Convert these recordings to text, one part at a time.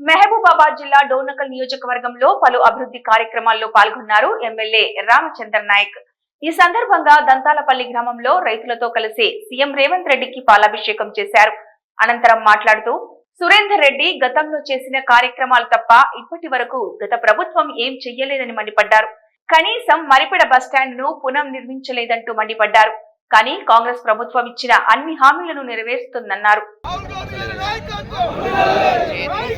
మహబూబాబాద్ జిల్లా డోర్నకల్ నియోజకవర్గంలో పలు అభివృద్ధి కార్యక్రమాల్లో పాల్గొన్నారు ఎమ్మెల్యే రామచంద్ర నాయక్. ఈ సందర్భంగా దంతాలపల్లి గ్రామంలో రైతులతో కలిసి సీఎం రేవంత్ రెడ్డికి పాలాభిషేకం చేశారు. అనంతరం మాట్లాడుతూ సురేందర్ రెడ్డి గతంలో చేసిన కార్యక్రమాలు తప్ప ఇప్పటి వరకు గత ప్రభుత్వం ఏం చెయ్యలేదని మండిపడ్డారు. కనీసం మరిపెడ బస్టాండ్ను పునర్నిర్మించలేదంటూ మండిపడ్డారు. కానీ కాంగ్రెస్ ప్రభుత్వం ఇచ్చిన అన్ని హామీలను నెరవేరుస్తుందన్నారు.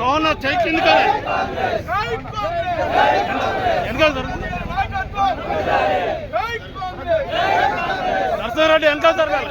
సోన చైకింది నరసింహారెడ్డి వెనకాల జరగాలి.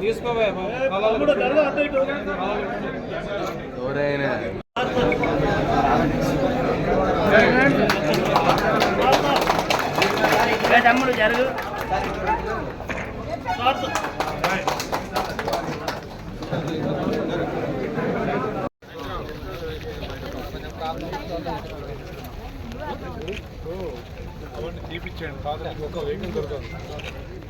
తీసుకోవే తమ్ముడు జరుగు. అవన్నీ తీపిచ్చేయండి. పాత మీకు ఒక వెహికల్ దొరకదు.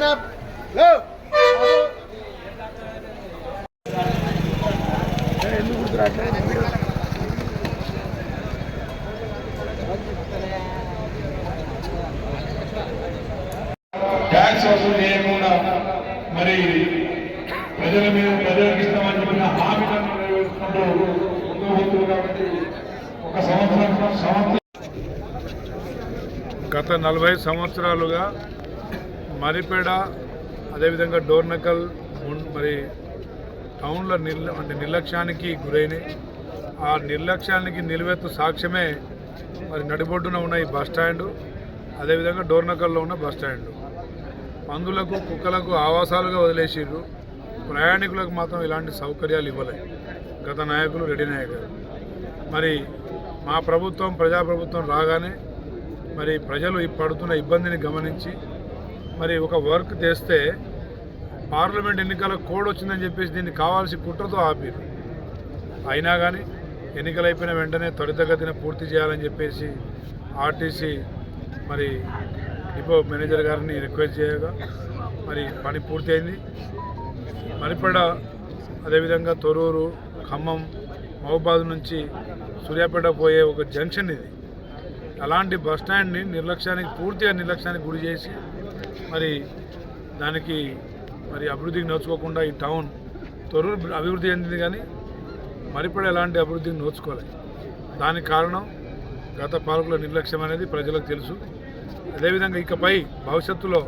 ఇక్కడ లో ట్యాక్స్ వసూలు చేయకుండా మరి ప్రజల మీద ప్రజలకు ఇస్తామని చెప్పిన హామీలను నెరవేర్చుకుంటూ ముందుకు పోతుంది కాబట్టి ఒక సంవత్సరం సంవత్సరం గత నలభై సంవత్సరాలుగా మరిపేడ అదేవిధంగా డోర్నకల్ మరి టౌన్ల నిర్ల అంటే నిర్లక్ష్యానికి గురైనాయి ఆ నిర్లక్ష్యానికి నిలువెత్తు సాక్ష్యమే మరి నడిబొడ్డున ఉన్న ఈ బస్ స్టాండు అదేవిధంగా డోర్నకల్లో ఉన్న బస్ స్టాండు. పందులకు కుక్కలకు ఆవాసాలుగా వదిలేసిర్రు. ప్రయాణికులకు మాత్రం ఇలాంటి సౌకర్యాలు ఇవ్వలే. గత నాయకులు రెడ్డి నాయకులు మరి మా ప్రభుత్వం ప్రజాప్రభుత్వం రాగానే మరి ప్రజలు పడుతున్న ఇబ్బందిని గమనించి మరి ఒక వర్క్ చేస్తే పార్లమెంట్ ఎన్నికల కోడ్ వచ్చిందని చెప్పేసి దీన్ని కావాల్సి కుట్రతో ఆపారు అయినా కానీ ఎన్నికలు అయిపోయిన వెంటనే త్వరితగతిన పూర్తి చేయాలని చెప్పేసి ఆర్టీసీ మరి డిపో మేనేజర్ గారిని రిక్వెస్ట్ చేయగా మరి పని పూర్తయింది. మరిపడ అదేవిధంగా తొరూరు ఖమ్మం మహబాద్ నుంచి సూర్యాపేట పోయే ఒక జంక్షన్ ఇది. అలాంటి బస్ స్టాండ్ని నిర్లక్ష్యానికి పూర్తిగా నిర్లక్ష్యానికి గురి చేసి మరి దానికి మరి అభివృద్ధికి నోచుకోకుండా ఈ టౌన్ తొరూరు అభివృద్ధి చెందింది కానీ మరిపడి ఎలాంటి అభివృద్ధిని నోచుకోలేదు దానికి కారణం గత పాలకుల నిర్లక్ష్యం అనేది ప్రజలకు తెలుసు. అదేవిధంగా ఇకపై భవిష్యత్తులో